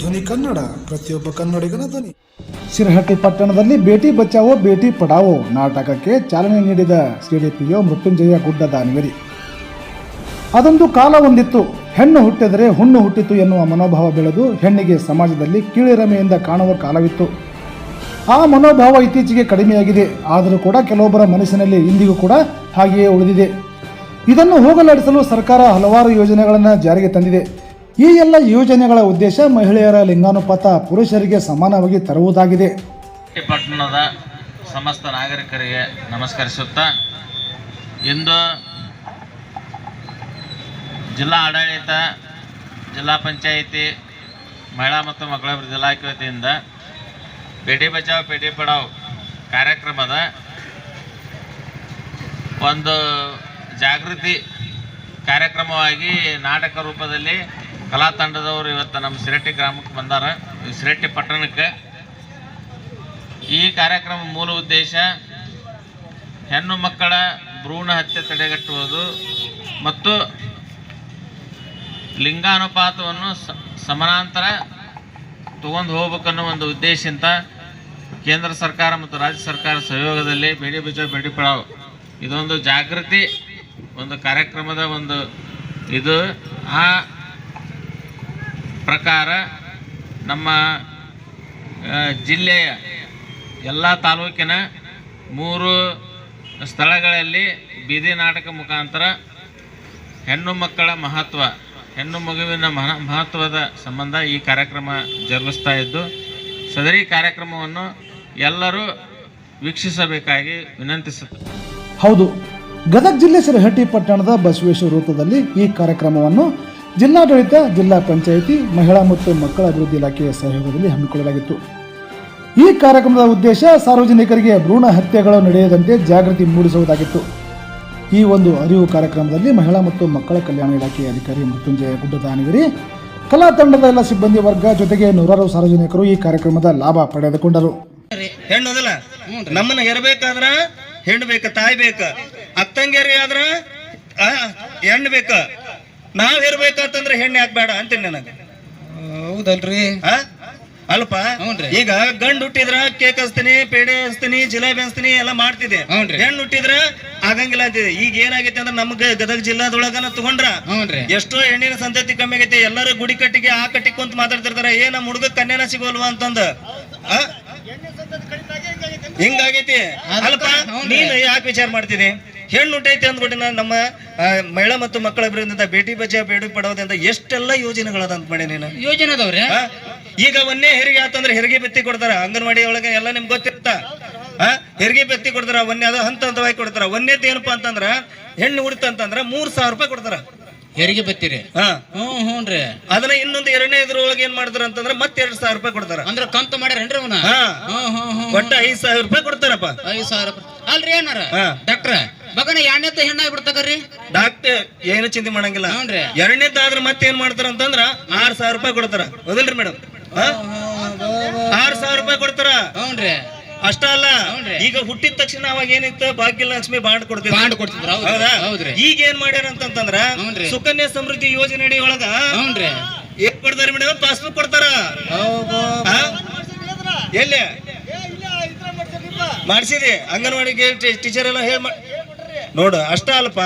ಧ್ವನಿ ಕನ್ನಡ, ಪ್ರತಿಯೊಬ್ಬ ಕನ್ನಡಿಗನ ಧ್ವನಿ. ಸಿರಹಟ್ಟಿ ಪಟ್ಟಣದಲ್ಲಿ ಬೇಟಿ ಬಚಾವೋ ಬೇಟಿ ಪಡಾವೋ, ನಾಟಕಕ್ಕೆ ಚಾಲನೆ ನೀಡಿದ ಸಿಡಿಪಿಒ ಮೃತ್ಯುಂಜಯ ಗುಡ್ಡ ದಾನಿವರಿ ಅದೊಂದು ಕಾಲ ಹೊಂದಿತ್ತು ಹೆಣ್ಣು ಹುಟ್ಟಿದರೆ ಹುಣ್ಣು ಹುಟ್ಟಿತು ಎನ್ನುವ ಮನೋಭಾವ ಬೆಳೆದು ಹೆಣ್ಣಿಗೆ ಸಮಾಜದಲ್ಲಿ ಕೀಳಿರಮೆಯಿಂದ ಕಾಣುವ ಕಾಲವಿತ್ತು. ಆ ಮನೋಭಾವ ಇತ್ತೀಚೆಗೆ ಕಡಿಮೆಯಾಗಿದೆ. ಆದರೂ ಕೂಡ ಕೆಲವೊಬ್ಬರ ಮನಸ್ಸಿನಲ್ಲಿ ಇಂದಿಗೂ ಕೂಡ ಹಾಗೆಯೇ ಉಳಿದಿದೆ. ಇದನ್ನು ಹೋಗಲಾಡಿಸಲು ಸರ್ಕಾರ ಹಲವಾರು ಯೋಜನೆಗಳನ್ನು ಜಾರಿಗೆ ತಂದಿದೆ. ಈ ಎಲ್ಲ ಯೋಜನೆಗಳ ಉದ್ದೇಶ ಮಹಿಳೆಯರ ಲಿಂಗಾನುಪಾತ ಪುರುಷರಿಗೆ ಸಮಾನವಾಗಿ ತರುವುದಾಗಿದೆ. ಪಟ್ಟಣದ ಸಮಸ್ತ ನಾಗರಿಕರಿಗೆ ನಮಸ್ಕರಿಸುತ್ತ, ಇಂದು ಜಿಲ್ಲಾ ಆಡಳಿತ, ಜಿಲ್ಲಾ ಪಂಚಾಯಿತಿ, ಮಹಿಳಾ ಮತ್ತು ಮಕ್ಕಳ ಅಭಿವೃದ್ಧಿ ವತಿಯಿಂದ ಬೇಟಿ ಬಚಾವ್ ಬೇಟಿ ಪಡಾವ್ ಕಾರ್ಯಕ್ರಮದ ಒಂದು ಜಾಗೃತಿ ಕಾರ್ಯಕ್ರಮವಾಗಿ ನಾಟಕ ರೂಪದಲ್ಲಿ ಕಲಾ ತಂಡದವರು ಇವತ್ತು ನಮ್ಮ ಸಿರಟ್ಟಿ ಗ್ರಾಮಕ್ಕೆ ಬಂದಾರ. ಸಿರಟ್ಟಿ ಪಟ್ಟಣಕ್ಕೆ. ಈ ಕಾರ್ಯಕ್ರಮ ಮೂಲ ಉದ್ದೇಶ ಹೆಣ್ಣು ಮಕ್ಕಳ ಭ್ರೂಣ ಹತ್ಯೆ ತಡೆಗಟ್ಟುವುದು ಮತ್ತು ಲಿಂಗಾನುಪಾತವನ್ನು ಸಮಾನಾಂತರ ತಗೊಂಡು ಹೋಗ್ಬೇಕನ್ನೋ ಒಂದು ಉದ್ದೇಶದಿಂದ ಕೇಂದ್ರ ಸರ್ಕಾರ ಮತ್ತು ರಾಜ್ಯ ಸರ್ಕಾರ ಸಹಯೋಗದಲ್ಲಿ ಬೇಡಿ ಬಚಾವ್ ಬೇಡಿ ಪಡಾವ್. ಇದೊಂದು ಜಾಗೃತಿ, ಒಂದು ಕಾರ್ಯಕ್ರಮದ ಒಂದು ಇದು. ಆ ಪ್ರಕಾರ ನಮ್ಮ ಜಿಲ್ಲೆಯ ಎಲ್ಲ ತಾಲೂಕಿನ ಮೂರು ಸ್ಥಳಗಳಲ್ಲಿ ಬೀದಿ ನಾಟಕ ಮುಖಾಂತರ ಹೆಣ್ಣು ಮಕ್ಕಳ ಮಹತ್ವ, ಹೆಣ್ಣು ಮಗುವಿನ ಮಹ, ಮಹತ್ವದ ಸಂಬಂಧ ಈ ಕಾರ್ಯಕ್ರಮ ಜರುಗಿಸ್ತಾ ಇದ್ದು, ಸದರಿ ಕಾರ್ಯಕ್ರಮವನ್ನು ಎಲ್ಲರೂ ವೀಕ್ಷಿಸಬೇಕಾಗಿ ವಿನಂತಿಸುತ್ತೆ ಹೌದು, ಗದಗ ಜಿಲ್ಲೆ ಸಿರಹಟ್ಟಿ ಪಟ್ಟಣದ ಬಸವೇಶ್ವರ ವೃತ್ತದಲ್ಲಿ ಈ ಕಾರ್ಯಕ್ರಮವನ್ನು ಜಿಲ್ಲಾಡಳಿತ, ಜಿಲ್ಲಾ ಪಂಚಾಯಿತಿ, ಮಹಿಳಾ ಮತ್ತು ಮಕ್ಕಳ ಅಭಿವೃದ್ಧಿ ಇಲಾಖೆಯ ಸಹಯೋಗದಲ್ಲಿ ಹಮ್ಮಿಕೊಳ್ಳಲಾಗಿತ್ತು. ಈ ಕಾರ್ಯಕ್ರಮದ ಉದ್ದೇಶ ಸಾರ್ವಜನಿಕರಿಗೆ ಭ್ರೂಣ ಹತ್ಯೆಗಳು ನಡೆಯದಂತೆ ಜಾಗೃತಿ ಮೂಡಿಸುವುದಾಗಿತ್ತು. ಈ ಒಂದು ಅರಿವು ಕಾರ್ಯಕ್ರಮದಲ್ಲಿ ಮಹಿಳಾ ಮತ್ತು ಮಕ್ಕಳ ಕಲ್ಯಾಣ ಇಲಾಖೆಯ ಅಧಿಕಾರಿ ಮೃತ್ಯುಂಜಯ ಗುಡ್ಡ ದಾನಿಗಿರಿ ಕಲಾ ತಂಡದ ಎಲ್ಲ ಸಿಬ್ಬಂದಿ ವರ್ಗ ಜೊತೆಗೆ ನೂರಾರು ಸಾರ್ವಜನಿಕರು ಈ ಕಾರ್ಯಕ್ರಮದ ಲಾಭ ಪಡೆದುಕೊಂಡರು. ಹೆಣ್ಣು ನಮ್ಮನ್ನ ಹೆರ್ಬೇಕಾದ್ರ ಹೆಣ್ಣು ಬೇಕು, ತಾಯಿ ಬೇಕ. ಅತ್ತಂಗೇರಿ ಆದ್ರ ಹೆಣ್ಣು ಬೇಕ. ನಾವ್ ಇರ್ಬೇಕಂತಂದ್ರೆ ಹೆಣ್ಣು ಯಾಕೆ ಬೇಡ ಅಂತೀನಿ ನನಗೆ. ಹೌದಲ್ರಿ? ಆ? ಅಲ್ಪ? ಹ್ಞೂನ್ರಿ. ಈಗ ಗಂಡು ಹುಟ್ಟಿದ್ರ ಕೇಕ್ ಹಚ್ತೀನಿ ಪೇಡೆ ಹಚ್ತೀನಿ ಜಿಲೇಬಿ ಹಚ್ತೀನಿ ಎಲ್ಲ ಮಾಡ್ತಿದ್ದೆ. ಹ್ಞೂನ್ರಿ. ಹೆಣ್ಣು ಹುಟ್ಟಿದ್ರ ಆಗಂಗಿಲ್ಲ ಅಂತಿದೆ ಈಗ ಏನಾಗೈತೆ ಅಂದ್ರೆ ನಮ್ಗೆ ಗದಗ ಜಿಲ್ಲಾದೊಳಗನ ತಗೊಂಡ್ರ ಹ್ಞೂನ್ರಿ. ಎಷ್ಟೋ ಹೆಣ್ಣಿನ ಸಂತತಿ ಕಮ್ಮಿ ಆಗೈತಿ. ಎಲ್ಲರೂ ಗುಡಿ ಕಟ್ಟಿಗೆ ಆ ಕಟ್ಟಿಗೆ ಕುಂತ ಮಾತಾಡ್ತಿರ್ತಾರ. ಏ ನಮ್ಮ ಹುಡುಗ ಕನ್ಯಾನ ಸಿಗೋಲ್ವಾ ಅಂತಂದ. ಆ? ಹಿಂಗಾಗೈತಿ? ಅಲ್ಪ ನೀನು ಯಾಕೆ ವಿಚಾರ ಮಾಡ್ತೀನಿ ಹೆಣ್ಣು ಹುಟ್ಟೈತಿ ಅಂದ್ಬಿಟ್ಟು ನಾನು ನಮ್ಮ ಮಹಿಳಾ ಮತ್ತು ಮಕ್ಕಳ ಅಭಿವೃದ್ಧಿಯಿಂದ ಬೇಟಿ ಬಚಾವ್ ಬೇಡಿ ಪಡೋದ್ರಿಂದ ಎಷ್ಟೆಲ್ಲ ಯೋಜನೆಗಳದ ಅಂತ ಮಾಡಿ ನೀನು? ಯೋಜನೆ ಅದಾವ್ರಿ? ಈಗ ಒಂದೇ ಹೆರಿಗೆ ಆತಂದ್ರೆ ಹೆರಿಗೆ ಬೆತ್ತಿ ಕೊಡ್ತಾರ. ಅಂಗನವಾಡಿ ಒಳಗೆ ಎಲ್ಲ ನಿಮ್ಗೆ ಗೊತ್ತಿರ್ತ ಹೆರಿಗೆ ಬೆತ್ತಿ ಕೊಡ್ತಾರ ಒಂದೇ ಅದು ಹಂತ ಹಂತವಾಗಿ ಕೊಡ್ತಾರ. ಒಂದೇದ್ ಏನಪ್ಪಾ ಅಂತಂದ್ರ ಹೆಣ್ಣು ಹುಡ್ತಂತಂದ್ರ ಮೂರ್ ಸಾವಿರ ರೂಪಾಯಿ ಕೊಡ್ತಾರ. ಹೆರಿಗೆ ಬತ್ತಿರಿ? ಹಾ ಹ್ಞೂ ಅದನ್ನ ಇನ್ನೊಂದು ಎರಡನೇ ಇದ್ರೊಳಗೆ ಏನ್ ಮಾಡ್ತಾರ ಅಂತಂದ್ರ ಮತ್ತೆ ಎರಡ್ ಸಾವಿರ ರೂಪಾಯಿ ಕೊಡ್ತಾರ. ಅಂದ್ರೆ ಕಂತು ಮಾಡ್ಯಾರೇನ್ರಿ ಅವನ ಹಾ. ಹ್ಞೂ ಹ್ಞೂ ಹ್ಞೂ ಒಟ್ಟ ಐದ್ ಸಾವಿರ ರೂಪಾಯಿ ಕೊಡ್ತಾರಪ್ಪ. ಐದು ಸಾವಿರ ರೂಪಾಯಿ. ಅಲ್ರಿ ಏನಾರ ಹಾ. ಡಾಕ್ಟ್ರ ಮಗನ ಎರಡನೇತ್ತ ಹೆಣ್ಣಾಗಿ ಬಿಡ್ತಾಕರ್ರಿ? ಡಾಕ್ಟರ್ ಏನು ಚಿಂತೆ ಮಾಡಂಗಿಲ್ಲ. ಹ್ಞೂನ್ರಿ. ಆದ್ರೆ ಮತ್ತೆ ಏನ್ ಮಾಡ್ತಾರ ಅಂತಂದ್ರ ಆರ್ ಸಾವಿರ ರೂಪಾಯಿ ಕೊಡ್ತಾರ. ಹೌದಿಲ್ರಿ ಮೇಡಮ್ ಆರ್ ಸಾವಿರ ರೂಪಾಯಿ ಕೊಡ್ತಾರ. ಹ್ಞೂನ್ರಿ. ಅಷ್ಟ ಅಲ್ಲ. ಈಗ ಹುಟ್ಟಿದ ತಕ್ಷಣ ಅವಾಗ ಏನಿತ್ತು? ಭಾಗ್ಯಲಕ್ಷ್ಮಿ ಬಾಂಡ್ ಕೊಡ್ತೀವಿ ಬಾಂಡ್ ಕೊಡ್ತಿದ್ರು ಹೌದು ಹೌದಾ? ಹೌದ್ರಿ. ಈಗ ಏನ್ ಮಾಡ್ಯಾರ ಅಂತಂದ್ರ ಹ್ಞೂನ್ರಿ. ಸುಕನ್ಯಾ ಸಮೃದ್ಧಿ ಯೋಜನೆ ಅಡಿ ಒಳಗ ಹ್ಞೂನ್ರಿ. ಏನ್ ಕೊಡ್ತಾರ ಮೇಡಮ್ ಪಾಸ್ಬುಕ್ ಕೊಡ್ತಾರ. ಆ? ಎಲ್ಲಿ ಮಾಡ್ಸಿದಿ. ಅಂಗನವಾಡಿಗೆ ಟೀಚರ್ ಎಲ್ಲ ಹೇಳಿ ನೋಡು ಅಷ್ಟ ಅಲ್ಪ.